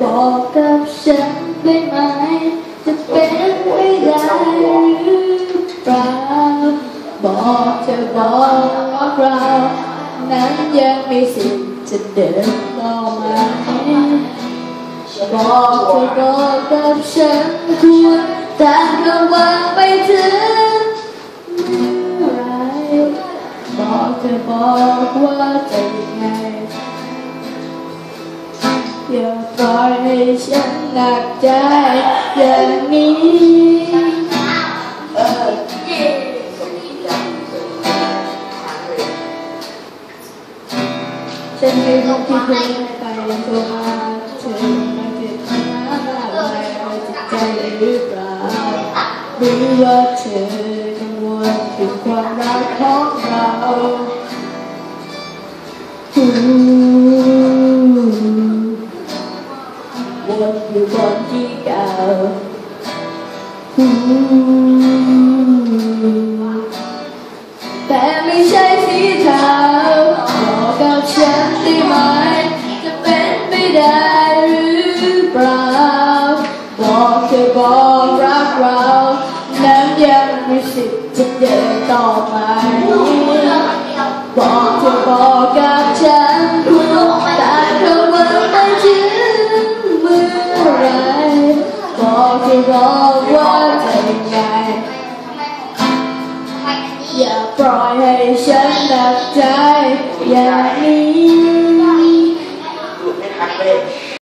บอกกับฉันได้ไหม จะเป็นไม่ได้หรือเปล่าบอกเธอบอกเรา นั้นยังมีสิทธิ์จะเดินต่อไหมบอกเธอบอกกับฉันควรแต่เธอวางไปถึงเมื่อไรบอกเธอบอกว่าจะยังไง อย่าปล่อยให้ฉันหนักใจอย่างนี้ฉันไม่รู้ที่เธอไปโทรมาเธอมาเจ็บมาอะไรจิตใจหรือเปล่าหรือว่าเธอกังวลถึงความรักของเรา ที่เก่าแต่ไม่ใช่สีเทาบอกกับฉันได้ไหม จะเป็นไปได้หรือเปล่า บอกเธอบอกรักเรา นั้นยังมีสิทธิ์จะเดินต่อไป บอกว่าจะยังไงอย่าปล่อยให้ฉันหนักใจอย่างนี้